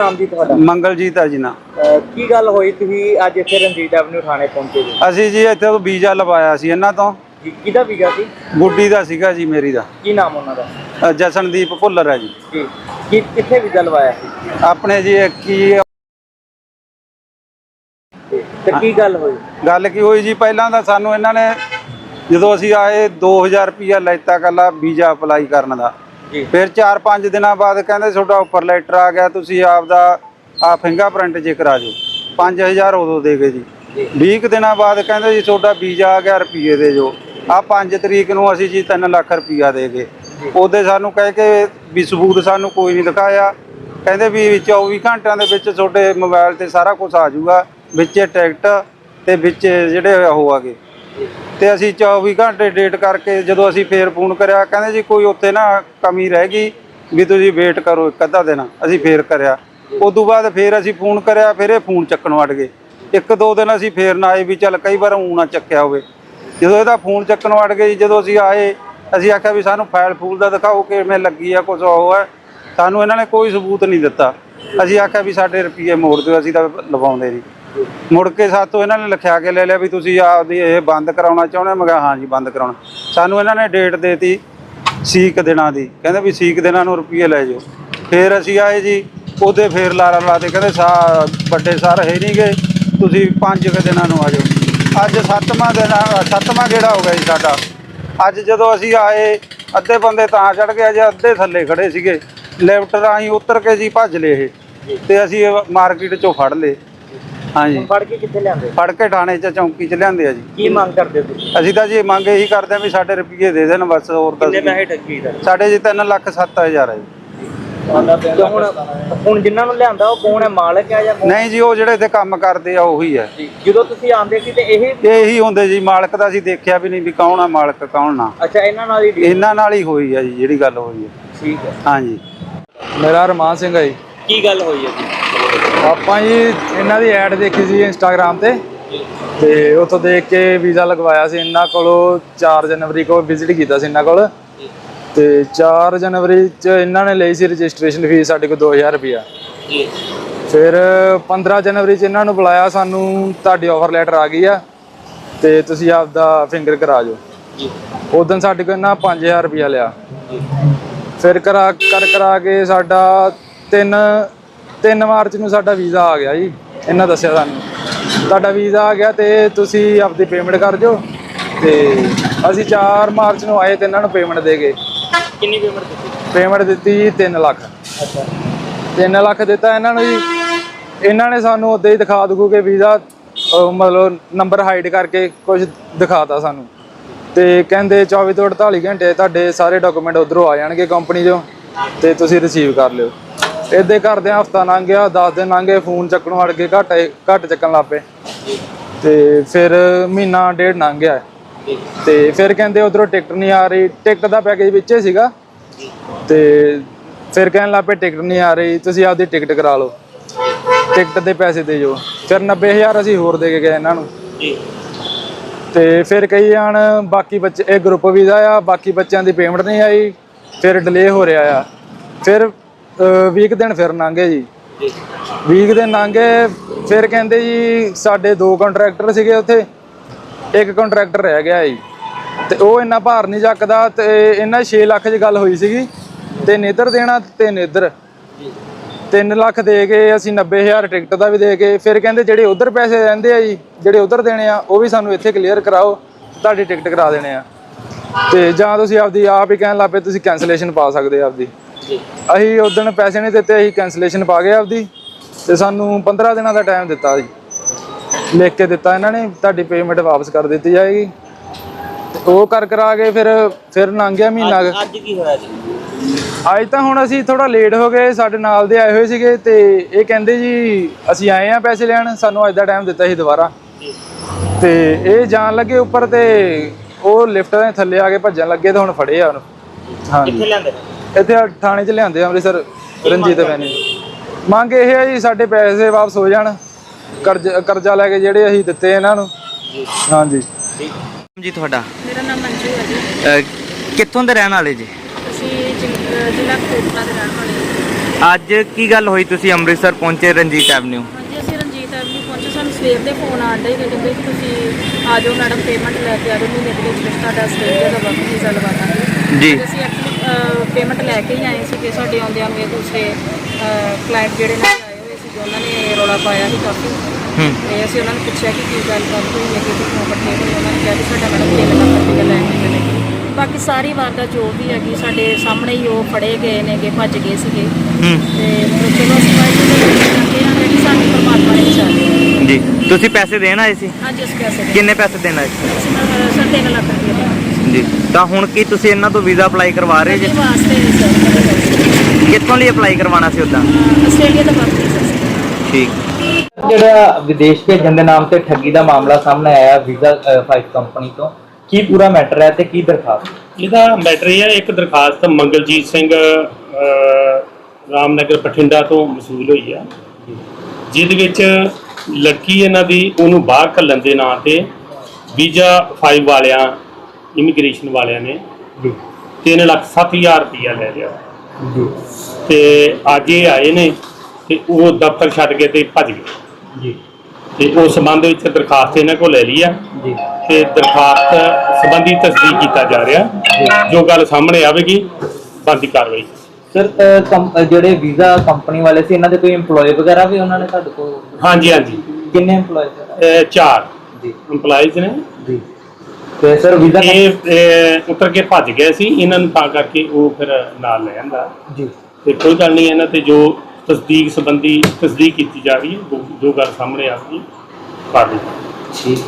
ਨਾਮ ਜੀ ਤੁਹਾਡਾ? ਮੰਗਲਜੀਤ ਆ ਜੀ ਨਾ। ਅਹ ਕੀ ਗੱਲ ਹੋਈ? ਤੁਸੀਂ ਅੱਜ ਇੱਥੇ ਰਣਜੀਤ ਐਵਨਿਊ ਥਾਣੇ ਪਹੁੰਚੇ ਜੀ। ਅਸੀਂ ਜੀ ਇੱਥੇ ਤੋਂ ਵੀਜ਼ਾ ਲਵਾਇਆ ਸੀ ਇਹਨਾਂ ਤੋਂ। ਜੀ ਕਿਹਦਾ ਵੀਜ਼ਾ ਸੀ? ਗੁੱਡੀ ਦਾ ਸੀਗਾ ਜੀ ਮੇਰੀ ਦਾ। ਕੀ ਨਾਮ ਉਹਨਾਂ ਦਾ? ਅ, ਜਸਨਦੀਪ ਭੁੱਲਰ ਹੈ ਜੀ। ਜੀ ਕੀ ਕਿੱਥੇ ਵੀਜ਼ਾ ਲਵਾਇਆ ਸੀ? ਆਪਣੇ ਜੀ ਕੀ ਜੀ, ਤੇ ਕੀ ਗੱਲ ਹੋਈ? ਗੱਲ ਕੀ ਹੋਈ ਜੀ? ਪਹਿਲਾਂ ਤਾਂ ਸਾਨੂੰ ਇਹਨਾਂ ਨੇ ਜਦੋਂ ਅਸੀਂ ਆਏ 2000 ਰੁਪਇਆ ਲੈਤਾ ਕੱਲਾ ਵੀਜ਼ਾ ਅਪਲਾਈ ਕਰਨ ਦਾ। ਫਿਰ 4-5 ਦਿਨਾਂ ਬਾਅਦ ਕਹਿੰਦੇ ਤੁਹਾਡਾ ਉੱਪਰ ਲੈਟਰ ਆ ਗਿਆ ਤੁਸੀਂ ਆਪਦਾ ਆ ਫਿੰਗਰਪ੍ਰਿੰਟ ਜੇ ਕਰਾ ਜਾਓ 5000 ਉਦੋਂ ਦੇ ਗਏ ਜੀ। ਜੀ। 20 ਕੁ ਦਿਨਾਂ ਬਾਅਦ ਕਹਿੰਦੇ ਜੀ ਤੁਹਾਡਾ ਵੀਜ਼ਾ ਆ ਗਿਆ ਰੁਪਏ ਦੇ ਜੋ ਆ 5 ਤਰੀਕ ਨੂੰ ਅਸੀਂ ਜੀ 3 ਲੱਖ ਰੁਪਇਆ ਦੇ ਗਏ। ਉਹਦੇ ਸਾਨੂੰ ਕਹਿ ਕੇ ਵੀ ਸਬੂਤ ਸਾਨੂੰ ਕੋਈ ਨਹੀਂ ਦਿਖਾਇਆ। ਕਹਿੰਦੇ ਵੀ 24 ਘੰਟਿਆਂ ਦੇ ਵਿੱਚ ਤੁਹਾਡੇ ਮੋਬਾਈਲ ਤੇ ਸਾਰਾ ਕੁਝ ਆ ਜਾਊਗਾ ਵਿੱਚ ਟਿਕਟ ਤੇ ਵਿੱਚ ਜਿਹੜੇ ਉਹ ਆਗੇ ਤੇ ਅਸੀਂ 24 ਘੰਟੇ ਡੇਟ ਕਰਕੇ ਜਦੋਂ ਅਸੀਂ ਫੇਰ ਫੋਨ ਕਰਿਆ ਕਹਿੰਦੇ ਜੀ ਕੋਈ ਉੱਥੇ ਨਾ ਕਮੀ ਰਹਿ ਗਈ ਵੀ ਤੁਸੀਂ ਵੇਟ ਕਰੋ ਇੱਕ ਅੱਧਾ ਦਿਨ ਅਸੀਂ ਫੇਰ ਕਰਿਆ। ਉਸ ਤੋਂ ਬਾਅਦ ਫੇਰ ਅਸੀਂ ਫੋਨ ਕਰਿਆ ਫਿਰ ਇਹ ਫੋਨ ਚੱਕਣ ਵੜ ਗਏ। ਇੱਕ ਦੋ ਦਿਨ ਅਸੀਂ ਫੇਰ ਨਾ ਆਏ ਵੀ ਚੱਲ ਕਈ ਵਾਰ ਊਂ ਨਾ ਚੱਕਿਆ ਹੋਵੇ। ਜਦੋਂ ਇਹਦਾ ਫੋਨ ਚੱਕਣ ਵੜ ਗਏ ਜੀ, ਜਦੋਂ ਅਸੀਂ ਆਏ ਅਸੀਂ ਆਖਿਆ ਵੀ ਸਾਨੂੰ ਫਾਈਲ ਫੂਲ ਦਾ ਦਿਖਾਓ ਕਿਵੇਂ ਲੱਗੀ ਆ ਕੁਝ ਉਹ ਹੈ। ਸਾਨੂੰ ਇਹਨਾਂ ਨੇ ਕੋਈ ਸਬੂਤ ਨਹੀਂ ਦਿੱਤਾ। ਅਸੀਂ ਆਖਿਆ ਵੀ ਸਾਡੇ ਰੁਪਏ ਮੋੜ ਦਿਓ ਅਸੀਂ ਤਾਂ ਲਵਾਉਂਦੇ ਨਹੀਂ। ਮੁੜ ਕੇ ਸਾਤੋਂ ਇਹਨਾਂ ਨੇ ਲਿਖਿਆ ਕੇ ਲੈ ਲਿਆ ਵੀ ਤੁਸੀਂ ਆਪਦੀ ਇਹ ਬੰਦ ਕਰਾਉਣਾ ਚਾਹੁੰਦੇ ਹੋ? ਮੈਂ ਕਿਹਾ ਹਾਂਜੀ ਬੰਦ ਕਰਾਉਣਾ। ਸਾਨੂੰ ਇਹਨਾਂ ਨੇ ਡੇਟ ਦੇਤੀ ਸੀਕ ਦਿਨਾਂ ਦੀ। ਕਹਿੰਦੇ ਵੀ ਸੀਕ ਦਿਨਾਂ ਨੂੰ ਰੁਪਏ ਲੈ ਜਾਓ। ਫਿਰ ਅਸੀਂ ਆਏ ਜੀ, ਉਹਦੇ ਫੇਰ ਲਾਰਾ ਲਾਤੇ ਕਹਿੰਦੇ, ਸਾ, ਵੱਡੇ ਸਰ ਹੈ ਨਹੀਂ ਗਏ। ਤੁਸੀਂ ਪੰਜ ਕੁ ਦਿਨਾਂ ਨੂੰ ਆ ਜਾਓ। ਅੱਜ ਸੱਤਵਾਂ ਦਿਨ ਸੱਤਵਾਂ ਗੇੜਾ ਹੋ ਗਿਆ ਜੀ ਸਾਡਾ। ਅੱਜ ਜਦੋਂ ਅਸੀਂ ਆਏ, ਅੱਧੇ ਬੰਦੇ ਤਾਂ ਚੜ ਗਏ ਜੇ ਅੱਧੇ ਥੱਲੇ ਖੜੇ ਸੀਗੇ। ਲਿਫਟ ਰਾਹੀਂ ਉਤਰ ਕੇ ਜੀ ਭੱਜ ਲਏ ਇਹ। ਤੇ ਅਸੀਂ ਮਾਰਕੀਟ ਚੋਂ ਫੜ ਲਏ। ਹਾਂਜੀ। ਫੜ ਕੇ ਕਿੱਥੇ ਲਿਆਂਦੇ? ਫੜ ਕੇ ਥਾਣੇ 'ਚ ਚੌਂਕੀ 'ਚ ਲਿਆਂਦੇ ਆ ਜੀ। ਕੀ ਮੰਗ ਕਰਦੇ ਹੋ ਤੁਸੀਂ? ਅਸੀਂ ਤਾਂ ਜੀ ਮੰਗ ਇਹੀ ਕਰਦੇ ਆ ਵੀ ਸਾਡੇ ਰੁਪਏ ਦੇ ਦੇਣ ਬਸ ਹੋਰ ਤਾਂ ਕਿੰਨੇ ਪੈਸੇ ਠੱਗੀ ਦਾ? ਸਾਡੇ ਜੀ 3 ਲੱਖ 7000 ਹੈ ਜੀ। ਤੇ ਹੁਣ ਹੁਣ ਜਿਨ੍ਹਾਂ ਨੂੰ ਲਿਆਂਦਾ ਉਹ ਕੌਣ ਹੈ? ਮਾਲਕ ਹੈ ਜਾਂ ਕੌਣ? ਨਹੀਂ ਜੀ ਉਹ ਜਿਹੜੇ ਇੱਥੇ ਕੰਮ ਕਰਦੇ ਆ ਉਹੀ ਹੈ। ਜੀ। ਜਦੋਂ ਤੁਸੀਂ ਆਂਦੇ ਸੀ ਤੇ ਇਹ ਇਹ ਇਹੀ ਹੁੰਦੇ ਜੀ ਮਾਲਕ ਦਾ ਅਸੀਂ ਦੇਖਿਆ ਵੀ ਨਹੀਂ ਵੀ ਕੌਣ ਆ ਮਾਲਕ ਕੌਣ ਨਾ। ਅੱਛਾ ਇਹਨਾਂ ਨਾਲ ਹੀ deal- ਇਹਨਾਂ ਨਾਲ ਹੀ ਹੋਈ ਆ ਜੀ ਜਿਹੜੀ ਗੱਲ ਹੋਈ ਹੈ ਠੀਕ ਹੈ। ਹਾਂਜੀ। ਮੇਰਾ ਰਮਾਨ ਸਿੰਘ ਹੈ ਜੀ। ਕੀ ਗੱਲ ਹੋਈ ਹੈ ਜੀ? ਆਪਾਂ ਜੀ ਇਹਨਾਂ ਦੀ ਐਡ ਦੇਖੀ ਸੀ ਇੰਸਟਾਗ੍ਰam ਤੇ। ਤੇ ਉੱਥੋਂ ਦੇਖ ਕੇ ਵੀਜ਼ਾ ਲਗਵਾਇਆ ਸੀ ਇਹਨਾਂ ਕੋਲੋਂ 4 ਜਨਵਰੀ ਕੋਲ ਵਿਜ਼ਿਟ ਕੀਤਾ ਸੀ ਇਹਨਾਂ ਕੋਲ। ਤੇ 4 ਜਨਵਰੀ ਚ ਇਹਨਾਂ ਨੇ ਲਈ ਸੀ ਰਜਿਸਟ੍ਰੇਸ਼ਨ ਫੀਸ ਸਾਡੇ ਕੋਲ 2000 ਰੁਪਇਆ ਜੀ ਫਿਰ 15 ਜਨਵਰੀ ਚ ਇਹਨਾਂ ਨੂੰ ਬੁਲਾਇਆ ਸਾਨੂੰ, ਤੁਹਾਡੀ ਆਫਰ ਲੈਟਰ ਆ ਗਈ ਆ, ਤੇ ਤੁਸੀਂ ਆਪਦਾ ਫਿੰਗਰ ਕਰਾ ਜਾਓ। ਜੀ ਉਦੋਂ ਸਾਡੇ ਕੋਲ ਇਹਨਾਂ 5000 ਰੁਪਇਆ ਲਿਆ। ਜੀ ਫਿਰ ਕਰਾ, ਕਰ ਕਰਾ ਕੇ ਸਾਡਾ 3 3 ਮਾਰਚ ਨੂੰ ਸਾਡਾ ਵੀਜ਼ਾ ਆ ਗਿਆ ਜੀ ਇਹਨਾਂ ਦੱਸਿਆ ਸਾਨੂੰ। ਤੁਹਾਡਾ ਵੀਜ਼ਾ ਆ ਗਿਆ ਤੇ ਤੁਸੀਂ ਆਪਦੀ ਪੇਮੈਂਟ ਕਰ ਦਿਓ ਤੇ ਅਸੀਂ 4 ਮਾਰਚ ਨੂੰ ਆਏ ਤੇ ਇਹਨਾਂ ਨੂੰ ਪੇਮੈਂਟ ਦੇ ਗਏ ਕਿੰਨੀ ਪੇਮੈਂਟ ਦਿੱਤੀ? ਪੇਮੈਂਟ ਦਿੱਤੀ ਜੀ 3 ਲੱਖ। ਅੱਛਾ। 3 ਲੱਖ ਦਿੱਤਾ ਇਹਨਾਂ ਨੂੰ ਜੀ। ਇਹਨਾਂ ਨੇ ਸਾਨੂੰ ਉਦਾਂ ਹੀ ਦਿਖਾ ਦੂ ਕਿ ਵੀਜ਼ਾ ਮਤਲਬ ਨੰਬਰ ਹਾਈਡ ਕਰਕੇ ਕੁਝ ਦਿਖਾਤਾ ਸਾਨੂੰ। ਤੇ ਕਹਿੰਦੇ 24 ਤੋਂ 48 ਘੰਟੇ ਤੁਹਾਡੇ ਸਾਰੇ ਡਾਕੂਮੈਂਟ ਉਧਰੋਂ ਆ ਜਾਣਗੇ ਕੰਪਨੀ 'ਚੋਂ ਤੇ ਤੁਸੀਂ ਰਿਸੀਵ ਕਰ ਲਿਓ। ਇੱਦੇ ਕਰਦੇ ਹਫਤਾ ਲੰਘ ਗਿਆ 10 ਦਿਨ ਲੰਘ ਗਏ ਫੋਨ ਚੱਕਣੋਂ ਹਟ ਗਏ ਘੱਟ ਘੱਟ ਚੱਕਣ ਲੱਗ ਪਏ। ਤੇ ਫਿਰ ਮਹੀਨਾ ਡੇਢ ਲੰਘ ਗਿਆ। ਤੇ ਫਿਰ ਕਹਿੰਦੇ ਉਧਰੋਂ ਟਿਕਟ ਨਹੀਂ ਆ ਰਹੀ। ਟਿਕਟ ਦਾ ਪੈਕੇਜ ਵਿੱਚੇ ਸੀਗਾ। ਤੇ ਫਿਰ ਕਹਿਣ ਲੱਗ ਪਏ ਟਿਕਟ ਨਹੀਂ ਆ ਰਹੀ ਤੁਸੀਂ ਆਪਦੀ ਟਿਕਟ ਕਰਾ ਲਓ। ਟਿਕਟ ਦੇ ਪੈਸੇ ਦੇ ਜੋ ਫਿਰ 90000 ਅਸੀਂ ਹੋਰ ਦੇ ਕੇ ਗਏ ਇਹਨਾਂ ਨੂੰ। ਜੀ। ਤੇ ਫਿਰ ਕਈ ਜਾਣ ਬਾਕੀ ਬੱਚੇ ਇਹ ਗਰੁੱਪ ਵੀਜ਼ਾ ਆ ਬਾਕੀ ਬੱਚਿਆਂ ਦੀ ਪੇਮੈਂਟ ਨਹੀਂ ਆਈ। ਫਿਰ ਡਿਲੇ ਹੋ ਰਿਹਾ ਆ। ਫਿਰ ਵੀਕ ਦਿਨ ਫਿਰ ਲੰਘੇ ਜੀ। ਜੀ 20 ਦਿਨ ਲੰਘੇ, ਫਿਰ ਕਹਿੰਦੇ ਜੀ ਸਾਡੇ ਦੋ ਕੰਟਰੈਕਟਰ ਸੀਗੇ ਉੱਥੇ, ਇੱਕ ਕੰਟਰੈਕਟਰ ਰਹਿ ਗਿਆ ਜੀ। ਤੇ ਉਹ ਇੰਨਾ ਭਾਰ ਨਹੀਂ ਚੱਕਦਾ ਤੇ ਇਹਨਾਂ 6 ਲੱਖ ਦੀ ਗੱਲ ਹੋਈ ਸੀਗੀ, ਤੇ ਨੇਦਰ ਦੇਣਾ ਤੇ ਨੇਦਰ 3 ਲੱਖ ਦੇ ਕੇ ਅਸੀਂ 90000 ਟਿਕਟ ਦਾ ਵੀ ਦੇ ਕੇ, ਫਿਰ ਕਹਿੰਦੇ ਜਿਹੜੇ ਉਧਰ ਪੈਸੇ ਰਹਿੰਦੇ ਆ ਜੀ, ਜਿਹੜੇ ਉਧਰ ਦੇਣੇ ਆ, ਉਹ ਵੀ ਸਾਨੂੰ ਇੱਥੇ ਕਲੀਅਰ ਕਰਾਓ, ਤੁਹਾਡੀ ਟਿਕਟ ਕਰਾ ਦੇਣੇ ਆ। ਤੇ ਜਾਂ ਤੁਸੀਂ ਆਪਦੀ ਆਪ ਹੀ ਕਹਿਣ ਲੱਪੇ ਤੁਸੀਂ ਕੈਂਸਲੇਸ਼ਨ ਪਾ ਸਕਦੇ ਆ ਆਪਦੀ। ਜੀ। ਅਸੀਂ ਉਦੋਂ ਪੈਸੇ ਨਹੀਂ ਦਿੱਤੇ ਅਸੀਂ ਕੈਂਸਲੇਸ਼ਨ ਪਾ ਗਏ ਆਪਦੀ ਤੇ ਸਾਨੂੰ 15 ਦਿਨਾਂ ਦਾ ਟਾਈਮ ਦਿੱਤਾ ਜੀ ਲਿਖ ਕੇ ਦਿੱਤਾ ਇਹਨਾਂ ਨੇ ਤੁਹਾਡੀ ਪੇਮੈਂਟ ਵਾਪਸ ਕਰ ਦਿੱਤੀ ਜਾਏਗੀ। ਉਹ ਕਰ ਕਰਾ ਕੇ ਫਿਰ ਫਿਰ ਲੰਘ ਗਿਆ ਮਹੀਨਾ। ਅੱਜ ਕੀ। ਹੋਇਆ ਜੀ? ਅੱਜ ਤਾਂ ਹੁਣ ਅਸੀਂ ਥੋੜਾ ਲੇਟ ਹੋ ਗਏ ਸਾਡੇ ਨਾਲ ਦੇ ਆਏ ਹੋਏ ਸੀਗੇ ਤੇ ਇਹ ਕਹਿੰਦੇ ਜੀ ਅਸੀਂ ਆਏ ਆ ਪੈਸੇ ਲੈਣ ਸਾਨੂੰ ਅੱਜ ਦਾ ਟਾਈਮ ਦਿੱਤਾ ਸੀ ਦੁਬਾਰਾ। ਤੇ ਇਹ ਜਾਣ ਲੱਗੇ ਉੱਪਰ ਤੇ ਉਹ ਲਿਫਟ ਦੇ ਥੱਲੇ ਆ ਕੇ ਭੱਜਣ ਲੱਗੇ ਤੇ ਹੁਣ ਫੜੇ ਆ ਉਹਨੂੰ। ਹਾਂਜੀ। ਕਿੱਥੇ ਲਿਆਂਦੇ ਇੱਥੇ ਥਾਣੇ 'ਚ ਲਿਆਂਦੇ ਆ ਅੰਮ੍ਰਿਤਸਰ ਰਣਜੀਤ ਬੈਣੀ ਮੰਗ ਇਹ ਹੈ ਜੀ ਸਾਡੇ ਪੈਸੇ ਵਾਪਸ ਹੋ ਜਾਣ ਕਰਜ਼ ਕਰਜ਼ਾ ਲੈ ਕੇ ਜਿਹੜੇ ਅਸੀਂ ਦਿੱਤੇ ਇਹਨਾਂ ਨੂੰ। ਹਾਂਜੀ। ਜੀ ਤੁਹਾਡਾ? ਮੇਰਾ ਨਾਮ ਮੰਜੂ ਹੈ ਜੀ। ਕਿੱਥੋਂ ਦੇ ਰਹਿਣ ਵਾਲੇ ਜੀ? ਅਸੀਂ ਜ਼ਿਲ- ਅਹ ਜ਼ਿਲ੍ਹਾ ਕੋਟਲਾ ਦੇ ਰਹਿਣ ਵਾਲੇ ਹਾਂ ਅੱਜ ਕੀ ਗੱਲ ਹੋਈ ਤੁਸੀਂ ਅੰਮ੍ਰਿਤਸਰ ਪਹੁੰਚੇ ਰਣਜੀਤ ਐਵਨਿਊ ਹਾਂਜੀ ਅਸੀਂ ਰਣਜੀਤ ਐਵਨਿਊ ਪਹੁੰਚੇ। ਸਾਨੂੰ ਸਵੇਰ ਦੇ ਫੋਨ ਆਣ ਡੇ ਕਹਿੰਦੇ ਕਿ ਤੁਸੀਂ ਆ ਜਾਓ ਮੈਡਮ ਪੇਮੈਂਟ ਲੈ ਕੇ ਆ ਜਾਓ ਮਹੀਨੇ ਦੇ ਵਿੱਚ ਵਿੱਚ ਤੁਹਾਡਾ ਦਾ ਵਰਕ ਵੀਜ਼ਾ ਲਵਾ ਦਾਂਗੇ ਜੀ। ਅਸੀਂ ਐਕਚੁਅਲੀ ਪੇਮੈਂਟ ਲੈ ਕੇ ਹੀ ਆਏ ਸੀਗੇ ਸਾਡੇ ਆਉਂਦਿਆਂ ਨੂੰ ਇਹ ਦੂਸਰੇ ਕਲਾਇੰਟ ਜਿਹੜੇ ਨਾਲ ਆਏ ਹੋਏ ਸੀ ਉਹਨਾਂ ਨੇ ਰੌਲਾ ਪਾਇਆ ਸੀ ਕਾਫੀ। ਹੂੰ। ਤੇ ਅਸੀਂ ਉਹਨਾਂ ਨੂੰ ਪੁੱਛਿਆ ਕਿ ਕੀ ਗੱਲ ਕਰ ਹੋਈ ਹੈ ਕਿ ਕਿਉਂ ਇਕੱਠੇ ਹੋਏ ਉਹਨਾਂ ਨੇ ਕਿਹਾ ਕਿ ਸਾਡਾ ਮੈਡਮ 3 ਲੱਖ ਰੁਪਏ ਲੈ ਕੇ ਗਏ ਨੇ। ਬਾਕੀ ਸਾਰੀ ਵਾਰਦਾਤ ਜੋ ਵੀ ਹੈਗੀ ਸਾਡੇ ਸਾਹਮਣੇ ਹੀ ਉਹ ਫੜੇ ਗਏ ਨੇਗੇ ਭੱਜ ਗਏ ਸੀਗੇ। ਹੂੰ। ਤੇ ਚਲੋ ਅਸੀਂ ਕਰਦੇ ਹਾਂ ਜਿਹੜੀ ਸਾਨੂੰ ਪਰਮਾਤਮਾ ਨੇ ਬਚਾਇਆ ਜੀ। ਤੁਸੀਂ ਪੈਸੇ ਦੇਣ ਆਏ ਸੀ? ਅੱਜ ਇਸ ਪੈਸੇ ਕਿੰਨੇ ਪੈਸੇ ਦੇਣ ਆਏ ਸੀ? ਅਸੀਂ ਨਾ ਸਰ 3 ਲੱਖ ਰੁਪਏ ਜੀ ਤਾਂ ਹੁਣ ਕੀ ਤੁਸੀਂ ਇਹਨਾਂ ਤੋਂ ਵੀਜ਼ਾ ਅਪਲਾਈ ਕਰਵਾ ਰਹੇ ਜੀ? ਵਾਸਤੇ ਕਿੱਥੋਂ ਲਈ ਅਪਲਾਈ ਕਰਵਾਉਣਾ ਸੀ ਉਦਾਂ? ਆਸਟ੍ਰੇਲੀਆ ਦਾ ਸੀ ਠੀਕ। ਜਿਹੜਾ ਵਿਦੇਸ਼ ਭੇਜਣ ਦੇ ਨਾਮ ਤੇ ਠੱਗੀ ਦਾ ਮਾਮਲਾ ਸਾਹਮਣੇ ਆਇਆ ਵੀਜ਼ਾ ਫਾਈਵ ਕੰਪਨੀ ਤੋਂ ਕੀ ਪੂਰਾ ਮੈਟਰ ਹੈ ਤੇ ਕੀ ਦਰਖਾਸਤ? ਇਹਦਾ ਮੈਟਰ ਇਹ ਹੈ ਇੱਕ ਦਰਖਾਸਤ ਮੰਗਲਜੀਤ ਸਿੰਘ ਅਹ, ਰਾਮਨਗਰ ਬਠਿੰਡਾ ਤੋਂ ਮਸੂਲ ਹੋਈ ਆ। ਜਿਹਦੇ ਵਿੱਚ ਲੜਕੀ ਇਹਨਾਂ ਦੀ ਉਹਨੂੰ ਬਾਹਰ ਘੱਲਣ ਦੇ ਨਾਂ ਤੇ ਵੀਜ਼ਾ 5 ਵਾਲਿਆਂ ਇਮੀਗ੍ਰੇਸ਼ਨ ਵਾਲਿਆਂ ਨੇ ਜੀ। 3 ਲੱਖ 7000 ਰੁਪਇਆ ਲੈ ਲਿਆ। ਜੀ। ਤੇ ਅੱਜ ਇਹ ਆਏ ਨੇ ਤੇ ਉਹ ਦਫ਼ਤਰ ਛੱਡ ਕੇ ਤੇ ਭੱਜ ਗਏ। ਜੀ। ਤੇ ਉਸ ਸੰਬੰਧ ਵਿੱਚ ਦਰਖਾਸਤ ਇਹਨਾਂ ਕੋਲ ਲੈ ਲਈ ਆ। ਜੀ। ਤੇ ਦਰਖਾਸਤ ਸੰਬੰਧੀ ਤਸਦੀਕ ਕੀਤਾ ਜਾ ਰਿਹਾ। ਜੋ। ਗੱਲ ਸਾਹਮਣੇ ਆਵੇਗੀ ਬੰਦੀ ਕਾਰਵਾਈ। ਸਰ ਜਿਹੜੇ ਵੀਜ਼ਾ ਕੰਪਨੀ ਵਾਲੇ ਸੀ ਇਹਨਾਂ ਦੇ ਕੋਈ EMPLOYE ਵਗੈਰਾ ਵੀ ਉਹਨਾਂ ਨੇ ਤੁਹਾਡੇ ਕੋਲ? ਹਾਂਜੀ ਹਾਂਜੀ। ਕਿੰਨੇ EMPLOYE ਚਾਰ। ਜੀ। EMPLOYEES ਨੇ। ਤੇ ਸਰ ਵੀਜ਼ਾ ਇਹ ਇਹ ਉਤਰ ਕੇ ਭੱਜ ਗਏ ਸੀ ਇਹਨਾਂ ਨੂੰ ਤਾਂ ਕਰਕੇ ਉਹ ਫਿਰ ਨਾਲ ਲੈ ਜਾਂਦਾ ਜੀ। ਤੇ ਕੋਈ ਗੱਲ ਨਹੀਂ ਇਹਨਾਂ ਤੇ ਜੋ ਤਸਦੀਕ ਸੰਬੰਧੀ ਤਸਦੀਕ ਕੀਤੀ ਜਾ ਰਹੀ ਹੈ ਜੋ- ਜੋ ਗੱਲ ਸਾਹਮਣੇ ਆਵੇਗੀ ਕਰ ਲਈ ਠੀਕ।